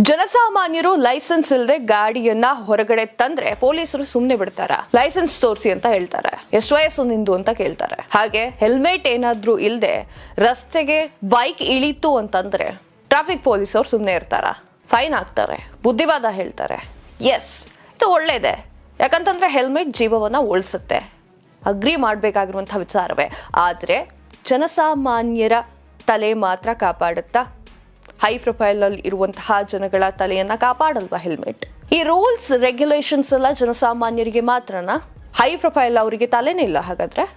ಜನಸಾಮಾನ್ಯರು ಲೈಸೆನ್ಸ್ ಇಲ್ಲದೆ ಗಾಡಿಯನ್ನ ಹೊರಗಡೆ ತಂದ್ರೆ ಪೊಲೀಸರು ಸುಮ್ನೆ ಬಿಡ್ತಾರ? ಲೈಸೆನ್ಸ್ ತೋರಿಸಿ ಅಂತ ಹೇಳ್ತಾರೆ. ಎಷ್ಟು ವಯಸ್ಸು ನಿಂದು ಅಂತ ಕೇಳ್ತಾರೆ. ಹಾಗೆ ಹೆಲ್ಮೆಟ್ ಏನಾದ್ರೂ ಇಲ್ಲದೆ ರಸ್ತೆಗೆ ಬೈಕ್ ಇಳಿತು ಅಂತಂದ್ರೆ ಟ್ರಾಫಿಕ್ ಪೊಲೀಸ್ ಅವ್ರು ಸುಮ್ಮನೆ ಇರ್ತಾರ? ಫೈನ್ ಹಾಕ್ತಾರೆ. ಬುದ್ಧಿವಾದ ಹೇಳ್ತಾರೆ. ಎಸ್ ಇದು ಒಳ್ಳೇದೆ. ಯಾಕಂತಂದ್ರೆ ಹೆಲ್ಮೆಟ್ ಜೀವವನ್ನ ಉಳಿಸುತ್ತೆ. ಅಗ್ರಿ ಮಾಡಬೇಕಾಗಿರುವಂತಹ ವಿಚಾರವೇ. ಆದರೆ ಜನಸಾಮಾನ್ಯರ ತಲೆ ಮಾತ್ರ ಕಾಪಾಡುತ್ತಾ ಹೈ ಪ್ರೊಫೈಲ್ ಅಲ್ಲಿ ಇರುವಂತಹ ಜನಗಳ ತಲೆಯನ್ನ ಕಾಪಾಡಲ್ವಾ ಹೆಲ್ಮೆಟ್? ಈ ರೂಲ್ಸ್ ರೆಗ್ಯುಲೇಷನ್ಸ್ ಎಲ್ಲ ಜನಸಾಮಾನ್ಯರಿಗೆ ಮಾತ್ರನಾ? ಹೈ ಪ್ರೊಫೈಲ್ ಅವರಿಗೆ ತಲೆನೇ ಇಲ್ಲ ಹಾಗಾದ್ರೆ?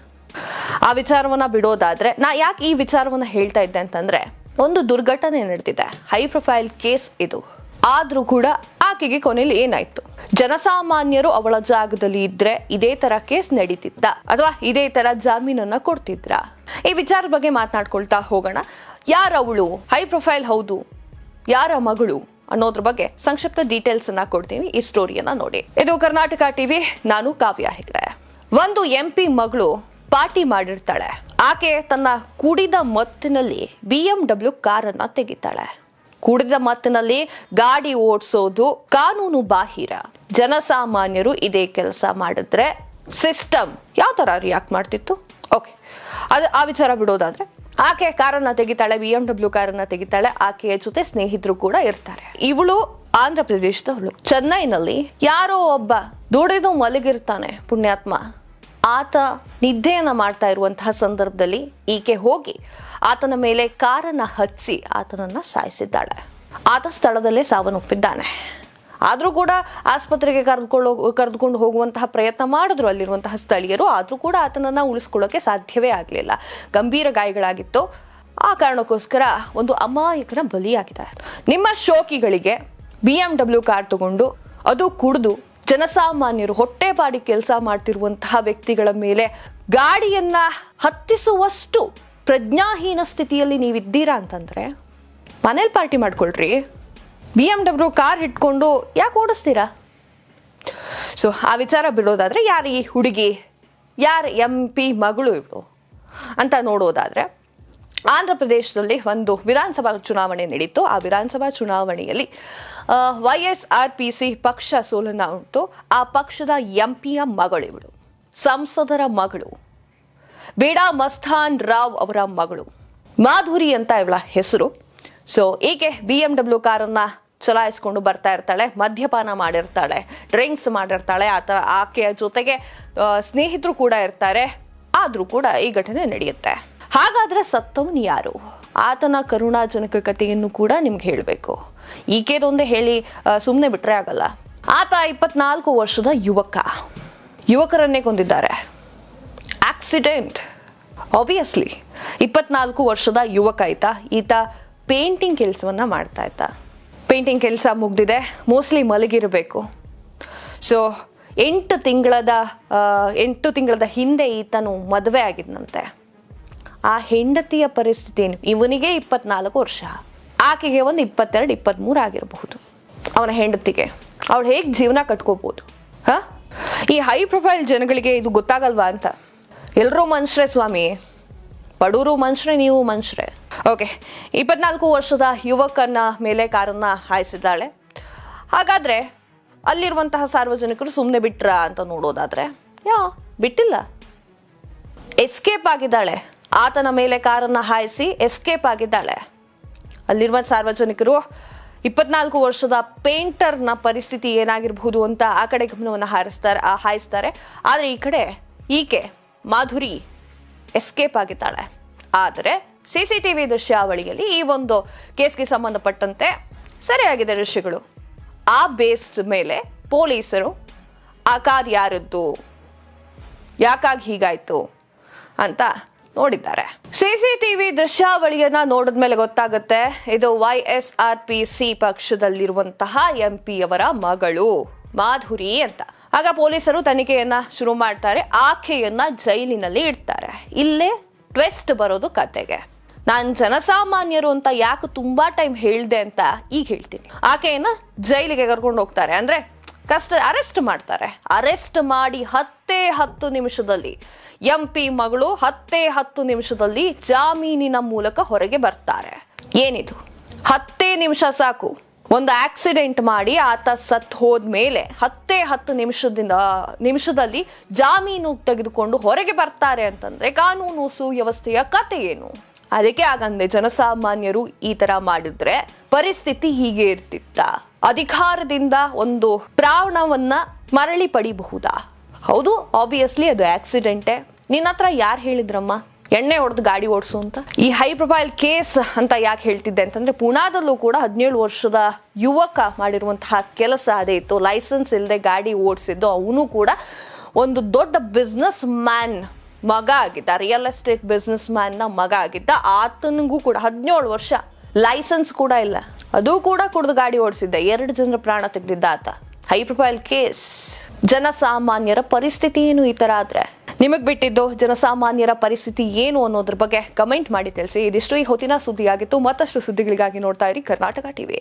ಆ ವಿಚಾರವನ್ನ ಬಿಡೋದಾದ್ರೆ, ನಾ ಯಾಕೆ ಈ ವಿಚಾರವನ್ನ ಹೇಳ್ತಾ ಇದ್ದೆ ಅಂತಂದ್ರೆ, ಒಂದು ದುರ್ಘಟನೆ ನಡೆದಿದೆ. ಹೈ ಪ್ರೊಫೈಲ್ ಕೇಸ್ ಇದು. ಆದ್ರೂ ಕೂಡ ಆಕೆಗೆ ಕೊನೆಯಲ್ಲಿ ಏನಾಯ್ತು? ಜನಸಾಮಾನ್ಯರು ಅವಳ ಜಾಗದಲ್ಲಿ ಇದ್ರೆ ಇದೇ ತರ ಕೇಸ್ ನಡೀತಿದ್ದ ಅಥವಾ ಇದೇ ತರ ಜಾಮೀನನ್ನ ಕೊಡ್ತಿದ್ರ? ಈ ವಿಚಾರದ ಬಗ್ಗೆ ಮಾತನಾಡ್ಕೊಳ್ತಾ ಹೋಗೋಣ. ಯಾರವಳು ಹೈ ಪ್ರೊಫೈಲ್ ಹೌದು. ಯಾರ ಮಗಳು? ಅನ್ನೋದ್ರ ಬಗ್ಗೆ ಸಂಕ್ಷಿಪ್ತ ಡೀಟೇಲ್ಸ್ ಅನ್ನ ಕೊಡ್ತೀನಿ. ಈ ಸ್ಟೋರಿಯನ್ನ ನೋಡಿ. ಇದು ಕರ್ನಾಟಕ ಟಿವಿ ನಾನು ಕಾವ್ಯ ಹೆಗ್ಡೆ. ಒಂದು ಎಂ ಪಿ ಮಗಳು ಪಾರ್ಟಿ ಮಾಡಿರ್ತಾಳೆ. ಆಕೆ ತನ್ನ ಕುಡಿದ ಮತ್ತಿನಲ್ಲಿ ಬಿ ಎಂ ಡಬ್ಲ್ಯೂ ಕಾರನ್ನ ತೆಗಿತಾಳೆ. ಕುಡಿದ ಮತ್ತಿನಲ್ಲಿ ಗಾಡಿ ಓಡಿಸೋದು ಕಾನೂನು ಬಾಹಿರ. ಜನಸಾಮಾನ್ಯರು ಇದೇ ಕೆಲಸ ಮಾಡಿದ್ರೆ ಸಿಸ್ಟಮ್ ಯಾವ ತರ ರಿಯಾಕ್ಟ್ ಮಾಡ್ತಿತ್ತು? ಓಕೆ ಅದು ಆ ವಿಚಾರ ಬಿಡೋದಾದ್ರೆ ಆಕೆ ಕಾರನ್ನ ತೆಗಿತಾಳೆ ಬಿ ಎಂ ಡಬ್ಲ್ಯೂ ಕಾರನ್ನ ತೆಗಿತಾಳೆ, ಆಕೆಯ ಜೊತೆ ಸ್ನೇಹಿತರು ಕೂಡ ಇರ್ತಾರೆ. ಇವಳು ಆಂಧ್ರ ಪ್ರದೇಶದವಳು ಚೆನ್ನೈನಲ್ಲಿ ಯಾರೋ ಒಬ್ಬ ದುಡಿದು ಮಲಗಿರ್ತಾನೆ, ಪುಣ್ಯಾತ್ಮ. ಆತ ನಿದ್ದೆಯನ್ನ ಮಾಡ್ತಾ ಇರುವಂತಹ ಸಂದರ್ಭದಲ್ಲಿ ಈಕೆ ಹೋಗಿ ಆತನ ಮೇಲೆ ಕಾರನ್ನ ಹಚ್ಚಿ ಆತನನ್ನ ಸಾಯಿಸಿದ್ದಾಳೆ. ಆತ ಸ್ಥಳದಲ್ಲೇ ಸಾವನ್ನಪ್ಪಿದ್ದಾನೆ. ಆದರೂ ಕೂಡ ಆಸ್ಪತ್ರೆಗೆ ಕರೆದುಕೊಳ್ಳೋ, ಕರೆದುಕೊಂಡು ಹೋಗುವಂತಹ ಪ್ರಯತ್ನ ಮಾಡಿದ್ರು ಅಲ್ಲಿರುವಂತಹ ಸ್ಥಳೀಯರು. ಆದರೂ ಕೂಡ ಆತನನ್ನು ಉಳಿಸ್ಕೊಳ್ಳೋಕೆ ಸಾಧ್ಯವೇ ಆಗಲಿಲ್ಲ. ಗಂಭೀರ ಗಾಯಗಳಾಗಿತ್ತು. ಆ ಕಾರಣಕ್ಕೋಸ್ಕರ ಒಂದು ಅಮಾಯಕನ ಬಲಿಯಾಗಿದೆ. ನಿಮ್ಮ ಶೋಕಿಗಳಿಗೆ ಬಿ ಎಂ ಡಬ್ಲ್ಯೂ ಕಾರ್ ತಗೊಂಡು ಅದು ಕುಡಿದು ಜನಸಾಮಾನ್ಯರು ಹೊಟ್ಟೆಪಾಡಿ ಕೆಲಸ ಮಾಡ್ತಿರುವಂತಹ ವ್ಯಕ್ತಿಗಳ ಮೇಲೆ ಗಾಡಿಯನ್ನ ಹತ್ತಿಸುವಷ್ಟು ಪ್ರಜ್ಞಾಹೀನ ಸ್ಥಿತಿಯಲ್ಲಿ ನೀವಿದ್ದೀರಾ ಅಂತಂದ್ರೆ ಮನೇಲಿ ಪಾರ್ಟಿ ಮಾಡ್ಕೊಳ್ರಿ. ಬಿ ಎಂ ಡಬ್ಲ್ಯೂ ಕಾರ್ ಇಟ್ಕೊಂಡು ಯಾಕೆ ಓಡಿಸ್ತೀರಾ? ಸೊ ಆ ವಿಚಾರ ಬಿಡೋದಾದರೆ ಯಾರು ಈ ಹುಡುಗಿ? ಯಾರು ಎಂ ಪಿ ಮಗಳು ಇವಳು? ಅಂತ ನೋಡೋದಾದರೆ ಆಂಧ್ರ ಪ್ರದೇಶದಲ್ಲಿ ಒಂದು ವಿಧಾನಸಭಾ ಚುನಾವಣೆ ನಡೀತು. ಆ ವಿಧಾನಸಭಾ ಚುನಾವಣೆಯಲ್ಲಿ Y S R P C ಪಕ್ಷ ಸೋಲನ್ನ ಉಂಟು. ಆ ಪಕ್ಷದ ಎಂ ಪಿಯ ಮಗಳು ಇವಳು. ಸಂಸದರ ಮಗಳು. ಬೇಡಾ ಮಸ್ತಾನ್ ರಾವ್ ಅವರ ಮಗಳು. ಮಾಧುರಿ ಅಂತ ಇವಳ ಹೆಸರು. ಸೊ ಈಕೆ ಬಿ ಎಂ ಡಬ್ಲ್ಯೂ ಕಾರನ್ನ ಚಲಾಯಿಸ್ಕೊಂಡು ಬರ್ತಾ ಇರ್ತಾಳೆ, ಮದ್ಯಪಾನ ಮಾಡಿರ್ತಾಳೆ, ಡ್ರಿಂಕ್ಸ್ ಮಾಡಿರ್ತಾಳೆ, ಆತ, ಆಕೆಯ ಜೊತೆಗೆ ಸ್ನೇಹಿತರು ಕೂಡ ಇರ್ತಾರೆ, ಆದರೂ ಕೂಡ ಈ ಘಟನೆ ನಡೆಯುತ್ತೆ. ಹಾಗಾದರೆ ಸತ್ತವನು ಯಾರು? ಆತನ ಕರುಣಾಜನಕ ಕಥೆಯನ್ನು ಕೂಡ ನಿಮ್ಗೆ ಹೇಳಬೇಕು. ಈಕೆದೊಂದೇ ಹೇಳಿ ಸುಮ್ಮನೆ ಬಿಟ್ಟರೆ ಆಗಲ್ಲ. ಆತ ಇಪ್ಪತ್ನಾಲ್ಕು ವರ್ಷದ ಯುವಕ. ಯುವಕರನ್ನೇ ಕೊಂದಿದ್ದಾರೆ. ಆಕ್ಸಿಡೆಂಟ್ ಆಬ್ವಿಯಸ್ಲಿ ಇಪ್ಪತ್ನಾಲ್ಕು ವರ್ಷದ ಯುವಕ ಆಯ್ತಾ. ಈತ ಪೇಂಟಿಂಗ್ ಕೆಲಸವನ್ನು ಮಾಡ್ತಾ ಇದ್ದ. ಪೇಂಟಿಂಗ್ ಕೆಲಸ ಮುಗ್ದಿದೆ ಮೋಸ್ಟ್ಲಿ ಮಲಗಿರಬೇಕು. ಸೊ ಎಂಟು ತಿಂಗಳದ ಎಂಟು ತಿಂಗಳದ ಹಿಂದೆ ಈತನು ಮದುವೆ ಆಗಿದ್ನಂತೆ. ಆ ಹೆಂಡತಿಯ ಪರಿಸ್ಥಿತಿ ಏನು? ಇವನಿಗೆ ಇಪ್ಪತ್ನಾಲ್ಕು ವರ್ಷ, ಆಕೆಗೆ ಒಂದು ಇಪ್ಪತ್ತೆರಡು ಇಪ್ಪತ್ತ್ಮೂರು ಆಗಿರಬಹುದು. ಅವನ ಹೆಂಡತಿಗೆ. ಅವಳು ಹೇಗೆ ಜೀವನ ಕಟ್ಕೋಬಹುದು ಹಾ? ಈ ಹೈ ಪ್ರೊಫೈಲ್ ಜನಗಳಿಗೆ ಇದು ಗೊತ್ತಾಗಲ್ವಾ ಅಂತ? ಎಲ್ಲರೂ ಮನುಷ್ಯರೇ ಸ್ವಾಮಿ ಬಡವರು ಮನುಷ್ಯರೇ ನೀವು ಮನುಷ್ಯರೇ ಓಕೆ ಇಪ್ಪತ್ನಾಲ್ಕು ವರ್ಷದ ಯುವಕನ ಮೇಲೆ ಕಾರನ್ನ ಹಾಯಿಸಿದ್ದಾಳೆ. ಹಾಗಾದ್ರೆ ಅಲ್ಲಿರುವಂತಹ ಸಾರ್ವಜನಿಕರು ಸುಮ್ಮನೆ ಬಿಟ್ರ ಅಂತ ನೋಡೋದಾದ್ರೆ, ಯಾ, ಬಿಟ್ಟಿಲ್ಲ. ಎಸ್ಕೇಪ್ ಆಗಿದ್ದಾಳೆ. ಆತನ ಮೇಲೆ ಕಾರನ್ನ ಹಾಯಿಸಿ ಎಸ್ಕೇಪ್ ಆಗಿದ್ದಾಳೆ. ಅಲ್ಲಿರುವ ಸಾರ್ವಜನಿಕರು, ಇಪ್ಪತ್ನಾಲ್ಕು ವರ್ಷದ ಪೇಂಟರ್ನ ಪರಿಸ್ಥಿತಿ ಏನಾಗಿರಬಹುದು ಅಂತ ಆ ಕಡೆ ಗಮನವನ್ನು ಹಾರಿಸ್ತಾರೆ, ಹಾಯಿಸ್ತಾರೆ. ಆದರೆ ಈ ಕಡೆ ಈಕೆ, ಮಾಧುರಿ ಎಸ್ಕೇಪ್ ಆಗಿದ್ದಾಳೆ. ಆದರೆ ಸಿ ಸಿ ಟಿ ವಿ ದೃಶ್ಯಾವಳಿಯಲ್ಲಿ ಈ ಒಂದು ಕೇಸ್ಗೆ ಸಂಬಂಧಪಟ್ಟಂತೆ ಸರಿಯಾಗಿದೆ ದೃಶ್ಯಗಳು ಆ ಬೇಸ್ಡ್ ಮೇಲೆ ಪೊಲೀಸರು, ಆ ಕಾರ್ ಯಾರದ್ದು? ಯಾಕಾಗಿ ಹೀಗಾಯ್ತು ಅಂತ ನೋಡಿದ್ದಾರೆ. ಸಿಸಿಟಿವಿ ದೃಶ್ಯಾವಳಿಯನ್ನ ನೋಡಿದ್ಮೇಲೆ ಗೊತ್ತಾಗುತ್ತೆ, ಇದು Y S R P C ಪಕ್ಷದಲ್ಲಿರುವಂತಹ M P ಅವರ ಮಗಳು, ಮಾಧುರಿ ಅಂತ. ಆಗ ಪೊಲೀಸರು ತನಿಖೆಯನ್ನ ಶುರು ಮಾಡ್ತಾರೆ, ಆಕೆಯನ್ನ ಜೈಲಿನಲ್ಲಿ ಇಡ್ತಾರೆ. ಇಲ್ಲೇ ಟ್ವೆಸ್ಟ್ ಬರೋದು ಕತೆಗೆ. ನಾನ್ ಜನಸಾಮಾನ್ಯರು ಅಂತ ಯಾಕೆ ತುಂಬಾ ಟೈಮ್ ಹೇಳ್ದೆ ಅಂತ ಈಗ ಹೇಳ್ತೀನಿ. ಆಕೆಯನ್ನ ಜೈಲಿಗೆ ಕರ್ಕೊಂಡು ಹೋಗ್ತಾರೆ. ಅಂದ್ರೆ ಕಷ್ಟ ಅರೆಸ್ಟ್ ಮಾಡ್ತಾರೆ. ಅರೆಸ್ಟ್ ಮಾಡಿ ಹತ್ತೇ ಹತ್ತು ನಿಮಿಷದಲ್ಲಿ ಎಂ ಪಿ ಮಗಳು ಹತ್ತೇ ಹತ್ತು ನಿಮಿಷದಲ್ಲಿ ಜಾಮೀನಿನ ಮೂಲಕ ಹೊರಗೆ ಬರ್ತಾರೆ. ಏನಿದು? ಹತ್ತೇ ನಿಮಿಷ ಸಾಕು. ಒಂದು ಆಕ್ಸಿಡೆಂಟ್ ಮಾಡಿ ಆತ ಸತ್ ಹೋದ್ಮೇಲೆ ಹತ್ತೇ ಹತ್ತು ನಿಮಿಷದಿಂದ, ನಿಮಿಷದಲ್ಲಿ ಜಾಮೀನು ತೆಗೆದುಕೊಂಡು ಹೊರಗೆ ಬರ್ತಾರೆ ಅಂತಂದ್ರೆ ಕಾನೂನು ಸುವ್ಯವಸ್ಥೆಯ ಕತೆ ಏನು? ಅದಕ್ಕೆ ಆಗಂದೆ ಜನಸಾಮಾನ್ಯರು ಈ ತರ ಮಾಡಿದ್ರೆ ಪರಿಸ್ಥಿತಿ ಹೀಗೆ ಇರ್ತಿತ್ತ. ಅಧಿಕಾರದಿಂದ ಒಂದು ಪ್ರಾಣವನ್ನ ಮರಳಿ ಪಡಿಬಹುದಾ? ಹೌದು ಆಬ್ವಿಯಸ್ಲಿ ಅದು ಆಕ್ಸಿಡೆಂಟೇ ನಿನ್ನ ಹತ್ರ ಯಾರು ಹೇಳಿದ್ರಮ್ಮ? ಎಣ್ಣೆ ಹೊಡೆದು ಗಾಡಿ ಓಡಿಸು ಅಂತ. ಈ ಹೈ ಪ್ರೊಫೈಲ್ ಕೇಸ್ ಅಂತ ಯಾಕೆ ಹೇಳ್ತಿದ್ದೆ ಅಂತಂದ್ರೆ ಪುಣಾದಲ್ಲೂ ಕೂಡ ಹದಿನೇಳು ವರ್ಷದ ಯುವಕ ಮಾಡಿರುವಂತಹ ಕೆಲಸ ಅದೇ ಇತ್ತು. ಲೈಸೆನ್ಸ್ ಇಲ್ಲದೆ ಗಾಡಿ ಓಡಿಸಿದ್ದು ಅವನು ಕೂಡ ಒಂದು ದೊಡ್ಡ ಬಿಸ್ನೆಸ್ ಮ್ಯಾನ್ ಮಗ ಆಗಿದ್ದ ರಿಯಲ್ ಎಸ್ಟೇಟ್ ಬಿಸ್ನೆಸ್ ಮ್ಯಾನ್ನ ಮಗ ಆಗಿದ್ದ. ಆತನಿಗೂ ಕೂಡ ಹದಿನೇಳು ವರ್ಷ ಲೈಸೆನ್ಸ್ ಕೂಡ ಇಲ್ಲ. ಅದು ಕೂಡ ಕುಡಿದು ಗಾಡಿ ಓಡಿಸಿದ್ದ. ಎರಡು ಜನರ ಪ್ರಾಣ ತೆಗೆದಿದ್ದ ಆತ. ಹೈ ಪ್ರೊಫೈಲ್ ಕೇಸ್ ಜನಸಾಮಾನ್ಯರ ಪರಿಸ್ಥಿತಿ ಏನು ಈ ತರ ಆದ್ರೆ? ನಿಮಗ್ ಬಿಟ್ಟಿದ್ದು ಜನಸಾಮಾನ್ಯರ ಪರಿಸ್ಥಿತಿ ಏನು ಅನ್ನೋದ್ರ ಬಗ್ಗೆ ಕಮೆಂಟ್ ಮಾಡಿ ತಿಳಿಸಿ. ಇದಿಷ್ಟು ಈ ಹೊತ್ತಿನ ಸುದ್ದಿಯಾಗಿತ್ತು. ಮತ್ತಷ್ಟು ಸುದ್ದಿಗಳಿಗಾಗಿ ನೋಡ್ತಾ ಇರಿ ಕರ್ನಾಟಕ ಟಿವಿ.